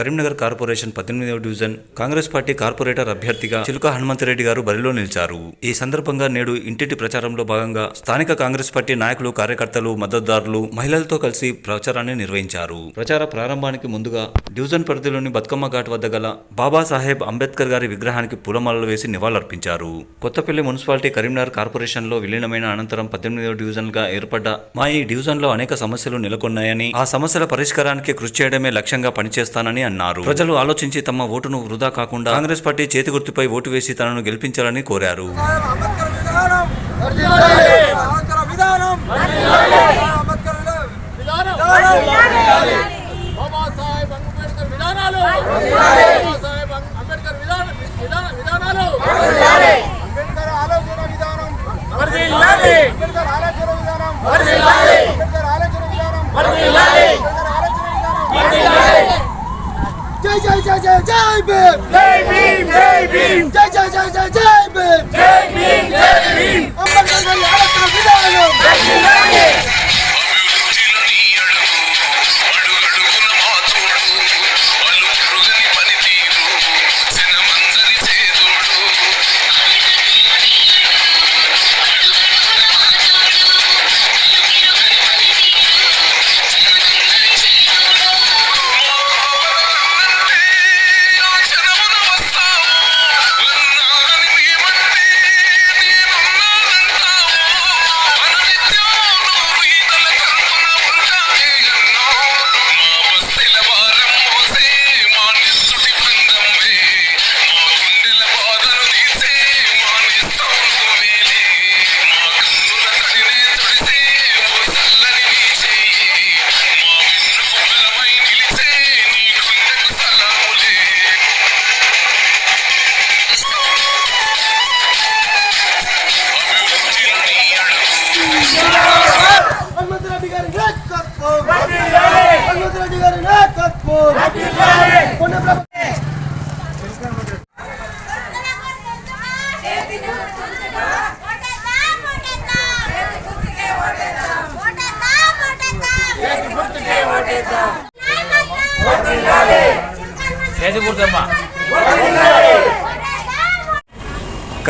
Karimnagar corporation పద్దెనిమిదవ division Congress party corporator అభ్యర్థిగా చిలుక హనుమంతరెడ్డి గారు బరిలో నిలిచారు. ఈ సందర్భంగా నేడు ఇంటింటి ప్రచారంలో భాగంగా స్థానిక కాంగ్రెస్ పార్టీ నాయకులు కార్యకర్తలు మద్దతుదారులు మహిళలతో కలిసి ప్రచారాన్ని నిర్వహించారు. ప్రచార ప్రారంభానికి ముందుగా డివిజన్ పరిధిలోని బతుకమ్మ ఘాట్ వద్ద గల బాబాసాహెబ్ అంబేద్కర్ గారి విగ్రహానికి పూలమాలలు వేసి నివాళులర్పించారు. కొత్తపల్లి మున్సిపాలిటీ కరీంనగర్ కార్పొరేషన్లో విలీనమైన అనంతరం పద్దెనిమిదవ డివిజన్గా ఏర్పడ్డ మా ఈ డివిజన్లో అనేక సమస్యలు నెలకొన్నాయని ఆ సమస్యల పరిష్కారానికి కృషి చేయడమే లక్ష్యంగా పనిచేస్తానని అన్నారు. ప్రజలు ఆలోచించి తమ ఓటును వృధా కాకుండా కాంగ్రెస్ పార్టీ చేతి గుర్తుపై ఓటు వేసి తనను గెలిపించాలని కోరారు. అంబేద్కర్ విధానం. 向前进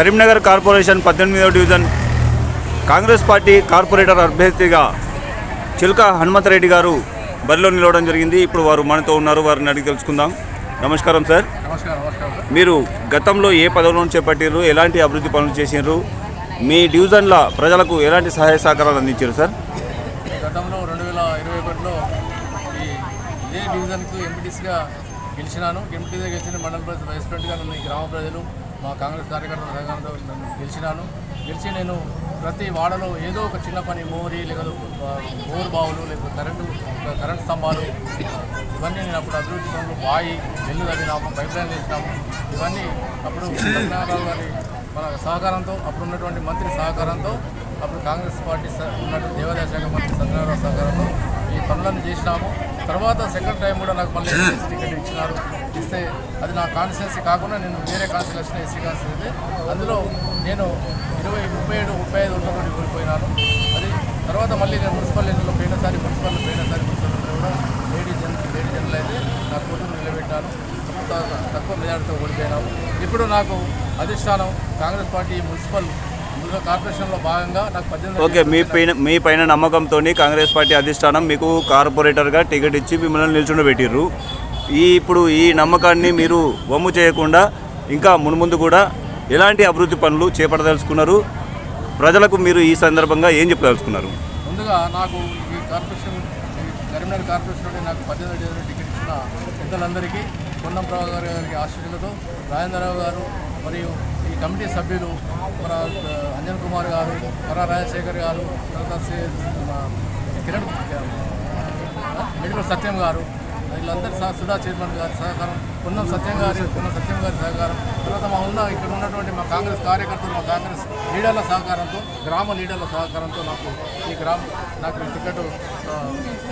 కరీంనగర్ కార్పొరేషన్ పద్దెనిమిదవ డివిజన్. కాంగ్రెస్ పార్టీ కార్పొరేటర్ అభ్యర్థిగా చిలుక హనుమంతరెడ్డి గారు బరిలో నిలవడం జరిగింది. ఇప్పుడు వారు మనతో ఉన్నారు వారిని అడిగి తెలుసుకుందాం. నమస్కారం సార్. మీరు గతంలో ఏ పదవులను చేపట్టారు ఎలాంటి అభివృద్ధి పనులు చేసినారు మీ డివిజన్ల ప్రజలకు ఎలాంటి సహాయ సహకారాలు అందించారు సార్? గతంలో రెండు వేల ఇరవై ఒకటిలో ఈ ఇదే డివిజన్కు ఎంపీటీసీగా గెలిచినాను. ఎంపీటీసీగా గెలిచిన మండల ప్రజలు వైస్ ప్రెసిడెంట్గా నన్ను గ్రామ ప్రజలు మా కాంగ్రెస్ కార్యకర్తల సహకారంతో నన్ను గెలిచినాను. గెలిచి నేను ప్రతి వాడలో ఏదో ఒక చిన్న పని మోరి లేకపోతే బోర్ బావులు లేకపోతే కరెంటు కరెంట్ స్తంభాలు ఇవన్నీ నేను అప్పుడు అభివృద్ధి పనులు బాయి నెల్లు తవ్వినాము పైప్ లైన్ వేసినాము. ఇవన్నీ అప్పుడు సత్యనారాయణ గారి మన సహకారంతో అప్పుడు ఉన్నటువంటి మంత్రి సహకారంతో అప్పుడు కాంగ్రెస్ పార్టీ స- ఉన్నటువంటి దేవాదాయ శాఖ మంత్రి సత్యనారాయణ సహకారంతో ఈ పనులను చేసినాము. తర్వాత సెకండ్ టైం కూడా నాకు మళ్ళీ ఎస్సీ టికెట్ ఇచ్చినారు. ఇస్తే అది నా కాన్స్టిట్యున్సీ కాకుండా నేను వేరే కాన్స్టిట్యూషన్ ఎస్సీ కాన్స్టిట్యూన్సీ అందులో నేను ఇరవై ముప్పై ఏడు ముప్పై ఐదు ఉన్నటువంటి ఓడిపోయినాను అది తర్వాత మళ్ళీ నేను మున్సిపల్ ఎన్నికల్లో పోయినసారి మున్సిపల్ పోయినసారి మున్సిపల్ కూడా లేడీ జన్ లేడీ జనరల్ అయితే నా కూతురు నిలబెట్టాను. తక్కువ తక్కువ మెజార్టీతో ఓడిపోయినాము ఇప్పుడు నాకు అధిష్టానం కాంగ్రెస్ పార్టీ మున్సిపల్ కార్పొరేషన్లో భాగంగా నాకు పద్దెనిమిది ఓకే మీ పైన మీ పైన నమ్మకంతో కాంగ్రెస్ పార్టీ అధిష్టానం మీకు కార్పొరేటర్గా టికెట్ ఇచ్చి మిమ్మల్ని నిల్చుండబెట్టిర్రు. ఈ ఇప్పుడు ఈ నమ్మకాన్ని మీరు వమ్ము చేయకుండా ఇంకా మున్ముందు కూడా ఎలాంటి అభివృద్ధి పనులు చేపట్టదలుచుకున్నారు? ప్రజలకు మీరు ఈ సందర్భంగా ఏం చెప్పదలుచుకున్నారు? ముందుగా నాకు ఈ కార్పొరేషన్ కరీంనగర్ కార్పొరేషన్ నాకు పద్దెనిమిది ఏళ్ళ టికెట్ ఇచ్చిన పెద్దలందరికీ పొన్నం గారి ఆశీస్సులతో రాజేంద్రరావు గారు మరియు కమిటీ సభ్యులు మన అంజన్ కుమార్ గారు వర రాజశేఖర్ గారు తర్వాత కిరణ్ మెడికల్ సత్యం గారు వీళ్ళందరి సుధా చైర్మన్ గారి సహకారం పున్నం సత్యం గారి పున్నం సత్యం గారి సహకారం తర్వాత మా ఉన్న ఇక్కడ ఉన్నటువంటి మా కాంగ్రెస్ కార్యకర్తలు మా కాంగ్రెస్ లీడర్ల సహకారంతో గ్రామ లీడర్ల సహకారంతో నాకు ఈ గ్రామం నాకు టికెట్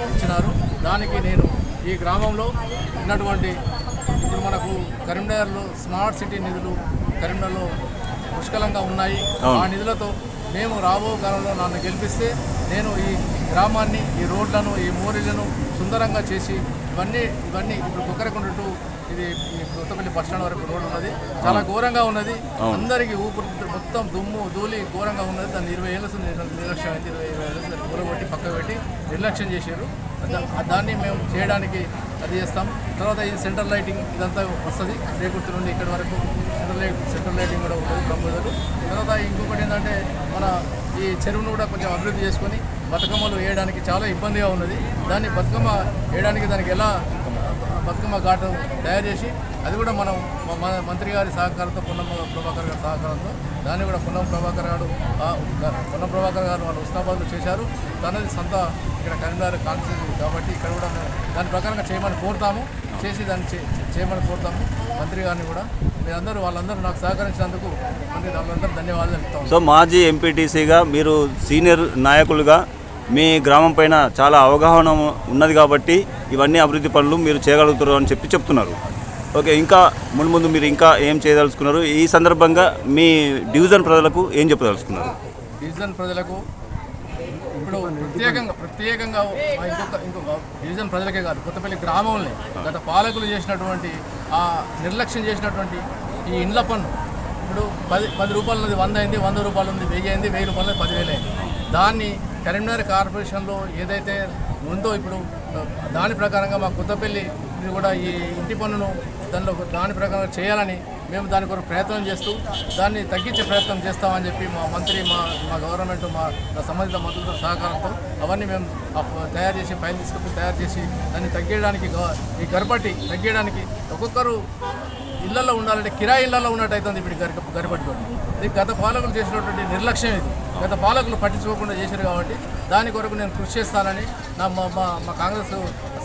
ఇచ్చినారు. దానికి నేను ఈ గ్రామంలో ఉన్నటువంటి ఇప్పుడు మనకు కరీంనగర్లో స్మార్ట్ సిటీ నిధులు కరీంనగర్లో పుష్కలంగా ఉన్నాయి. ఆ నిధులతో మేము రాబో కాలంలో నన్ను గెలిపిస్తే నేను ఈ గ్రామాన్ని ఈ రోడ్లను ఈ మోరీలను సుందరంగా చేసి ఇవన్నీ ఇవన్నీ ఇప్పుడు కుక్కరకొండ టు ఇది కొత్తపల్లి బస్ స్టాండ్ వరకు రోడ్ ఉన్నది. చాలా ఘోరంగా ఉన్నది. అందరికీ ఊపిరి మొత్తం దుమ్ము ధూళి ఘోరంగా ఉన్నది. దాన్ని ఇరవై ఏళ్ళ నిర్లక్ష్యం అయింది. ఇరవై ఇరవై ఏళ్ళ కూరగొట్టి పక్క పెట్టి నిర్లక్ష్యం చేశారు. దాన్ని మేము చేయడానికి అది చేస్తాం. తర్వాత ఈ సెంట్రల్ లైటింగ్ ఇదంతా వస్తుంది. రేకుర్తి నుండి ఇక్కడి వరకు సెంట్రల్ లైట్ సెంట్రల్ లైటింగ్ కూడా ఉంటుంది ప్రపోజల్ తర్వాత ఇంకొకటి ఏంటంటే మన ఈ చెరువును కూడా కొంచెం అభివృద్ధి చేసుకొని బతుకమ్మలు వేయడానికి చాలా ఇబ్బందిగా ఉన్నది. దాన్ని బతుకమ్మ వేయడానికి దానికి ఎలా బతుకమ్మ ఘాటు తయారు చేసి అది కూడా మనం మన మంత్రి గారి సహకారంతో పున్నమ్మ ప్రభాకర్ గారి సహకారంతో దాన్ని కూడా పొన్నం ప్రభాకర్ గారు ఆ, ప్రభాకర్ గారు వాళ్ళు ఉస్నాబాద్లో చేశారు. తనది సొంత ఇక్కడ కరీంనగర్ కాన్స్టిట్యూన్సీ కాబట్టి ఇక్కడ కూడా మేము దాని ప్రకారంగా చేయమని కోరుతాము. చేసి దాన్ని చేయమని కోరుతాము. మంత్రి గారిని కూడా. మీరందరూ వాళ్ళందరూ నాకు సహకరించినందుకు మంత్రి వాళ్ళందరూ ధన్యవాదాలు చెప్తాము సో మాజీ ఎంపీటీసీగా మీరు సీనియర్ నాయకులుగా మీ గ్రామం పైన చాలా అవగాహన ఉన్నది కాబట్టి ఇవన్నీ అభివృద్ధి పనులు మీరు చేయగలుగుతారు అని చెప్పి చెప్తున్నారు. ఓకే ఇంకా ముందు ముందు మీరు ఇంకా ఏం చేయదలుచుకున్నారు? ఈ సందర్భంగా మీ డివిజన్ ప్రజలకు ఏం చెప్పదలుచుకున్నారు? డివిజన్ ప్రజలకు ఇప్పుడు ప్రత్యేకంగా ప్రత్యేకంగా ఇంకొక ఇంకొక డివిజన్ ప్రజలకే కాదు కొత్తపల్లి గ్రామంలో గత పాలకులు చేసినటువంటి ఆ నిర్లక్ష్యం చేసినటువంటి ఈ ఇండ్ల పన్ను ఇప్పుడు పది పది రూపాయలు ఉన్నది వంద అయింది వంద రూపాయలు ఉంది వెయ్యి అయింది వెయ్యి రూపాయలు పదివేలు అయింది. దాన్ని కరీంనగర్ కార్పొరేషన్లో ఏదైతే ఉందో ఇప్పుడు దాని ప్రకారంగా మా కొత్తపల్లి ఇది కూడా ఈ ఇంటి పన్నును దానిలో దాని ప్రకారం చేయాలని మేము దాని కొరకు ప్రయత్నం చేస్తూ దాన్ని తగ్గించే ప్రయత్నం చేస్తామని చెప్పి మా మంత్రి మా మా గవర్నమెంట్ మా సంబంధిత మంత్రులతో సహకారంతో అవన్నీ మేము తయారు చేసి ఫైల్ తీసుకుని తయారు చేసి దాన్ని తగ్గించడానికి ఈ గర్భటి తగ్గించడానికి ఒక్కొక్కరు ఇళ్ళలో ఉండాలంటే కిరాయి ఇళ్ళలో ఉన్నట్టు అవుతుంది ఇప్పుడు గరి గరిపట్టుతో ఇది గత పాలకులు చేసినటువంటి నిర్లక్ష్యం ఇది. గత పాలకులు పట్టించుకోకుండా చేశారు కాబట్టి దాని కొరకు నేను కృషి చేస్తానని నా మా మా మా కాంగ్రెస్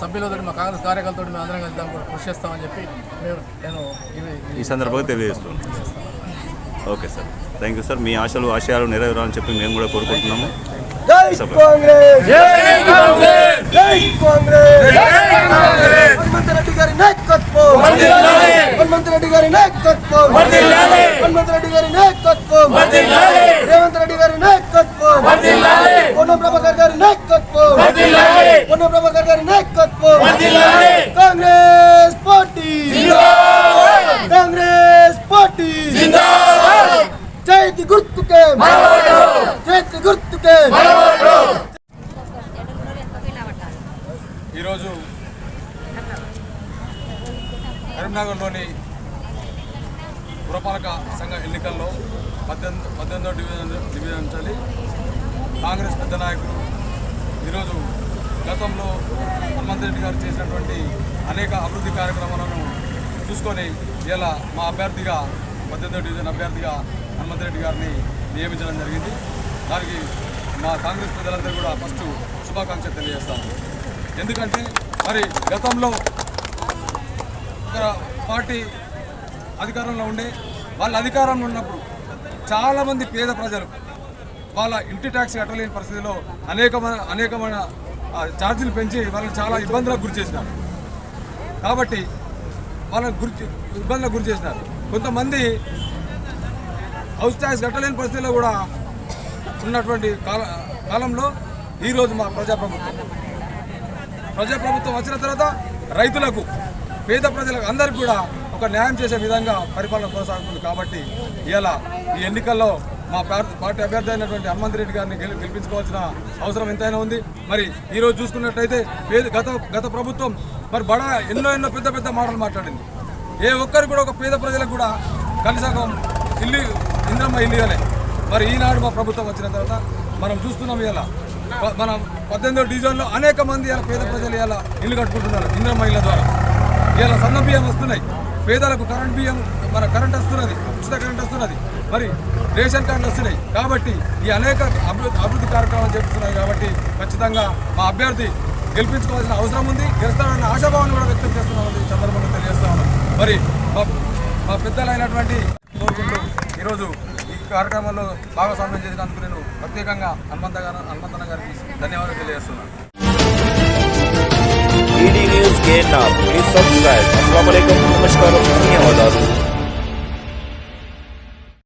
సభ్యులతో మా కాంగ్రెస్ కార్యకర్తలతో మేము అందరం కలిసి కొరకు కృషి చేస్తామని చెప్పి మేము నేను ఈ సందర్భంగా తెలియజేస్తున్నాను okay sir. Thank you sir. మీ ఆశలు ఆశయాలు నెరవేరాలని చెప్పి మేము కూడా కోరుకుంటున్నాము. జై సభ. కాంగ్రెస్! జై కాంగ్రెస్! జై కాంగ్రెస్! హనుమంత రెడ్డి గారి నాయకత్వం! హనుమంత రెడ్డి గారి నాయకత్వం! హనుమంత రెడ్డి గారి నాయకత్వం రేవంత్ రెడ్డి గారి నాయకత్వం పొన్నం ప్రభాకర్ గారి నాయకత్వం పొన్నం ప్రభాకర్ గారి నాయకత్వం కాంగ్రెస్ పార్టీ కాంగ్రెస్ పార్టీ జైతి గుర్తుకే జైతి గుర్తుకే ఈరోజు కరీంనగర్లోని పురపాలక సంఘ ఎన్నికల్లో పద్దెనిమిది పద్దెనిమిదో డివిజన్ డివిజన్ నుంచి కాంగ్రెస్ పెద్ద నాయకులు ఈరోజు గతంలో హనుమంత్ రెడ్డి గారు చేసినటువంటి అనేక అభివృద్ధి కార్యక్రమాలను చూసుకొని ఇలా మా అభ్యర్థిగా పద్దెనిమిదో డివిజన్ అభ్యర్థిగా హనుమంత్ రెడ్డి గారిని నియమించడం జరిగింది. దానికి మా కాంగ్రెస్ ప్రజలందరూ కూడా ఫస్ట్ శుభాకాంక్షలు తెలియజేస్తాము ఎందుకంటే మరి గతంలో పార్టీ అధికారంలో ఉండే వాళ్ళ అధికారంలో ఉన్నప్పుడు చాలామంది పేద ప్రజలు వాళ్ళ ఇంటి ట్యాక్స్ కట్టలేని పరిస్థితిలో అనేకమైన అనేకమైన ఛార్జీలు పెంచి వాళ్ళని చాలా ఇబ్బందులకు గురి చేసినారు. కాబట్టి వాళ్ళని గురి ఇబ్బందులకు గురి చేసినారు. కొంతమంది హౌస్ ట్యాక్స్ కట్టలేని పరిస్థితిలో కూడా ఉన్నటువంటి కాల కాలంలో ఈరోజు మా ప్రజాప్రభుత్వం. ప్రజాప్రభుత్వం వచ్చిన తర్వాత రైతులకు పేద ప్రజలకు అందరికీ కూడా ఒక న్యాయం చేసే విధంగా పరిపాలన కొనసాగుతుంది కాబట్టి ఇలా ఈ ఎన్నికల్లో మా పార్టీ పార్టీ అభ్యర్థి అయినటువంటి హనుమంత్ రెడ్డి గారిని గెలిపించుకోవాల్సిన అవసరం ఎంతైనా ఉంది. మరి ఈరోజు చూసుకున్నట్టయితే పేద గత గత ప్రభుత్వం మరి బడా ఎన్నో ఎన్నో పెద్ద పెద్ద మాటలు మాట్లాడింది. ఏ ఒక్కరు కూడా ఒక పేద ప్రజలకు కూడా కనీసం ఇల్లు ఇంద్రమ్మ ఇల్లు ఇవ్వలే. మరి ఈనాడు మా ప్రభుత్వం వచ్చిన తర్వాత మనం చూస్తున్నాం ఇలా ప- మన పద్దెనిమిదో డివిజన్లో అనేక మంది ఇలా పేద ప్రజలు ఇలా ఇల్లు కట్టుకుంటున్నారు ఇంద్రమ్మ ఇళ్ళ ద్వారా. ఇలా సన్న బియ్యం వస్తున్నాయి. పేదలకు కరెంట్ బియ్యం మన కరెంట్ వస్తున్నది ఉచిత కరెంట్ వస్తున్నది. మరి రేషన్ కార్డులు వస్తున్నాయి. కాబట్టి ఈ అనేక అభివృద్ధి అభివృద్ధి కార్యక్రమాలు చేపిస్తున్నాయి కాబట్టి ఖచ్చితంగా మా అభ్యర్థి గెలిపించుకోవాల్సిన అవసరం ఉంది. గెలుస్తామన్న ఆశాభావాన్ని కూడా వ్యక్తం చేస్తున్నామని ఈ సందర్భంగా తెలియజేస్తా ఉన్నాం. మరి మా పెద్దలైనటువంటి కోరుకుంటూ ఈరోజు ఈ కార్యక్రమంలో భాగస్వామ్యం చేసినందుకు నేను ప్రత్యేకంగా హనుమంత గారు హనుమంతన్న గారికి ధన్యవాదాలు తెలియజేస్తున్నాను. ఈడీ నమస్కారం. ధన్యవాదాలు.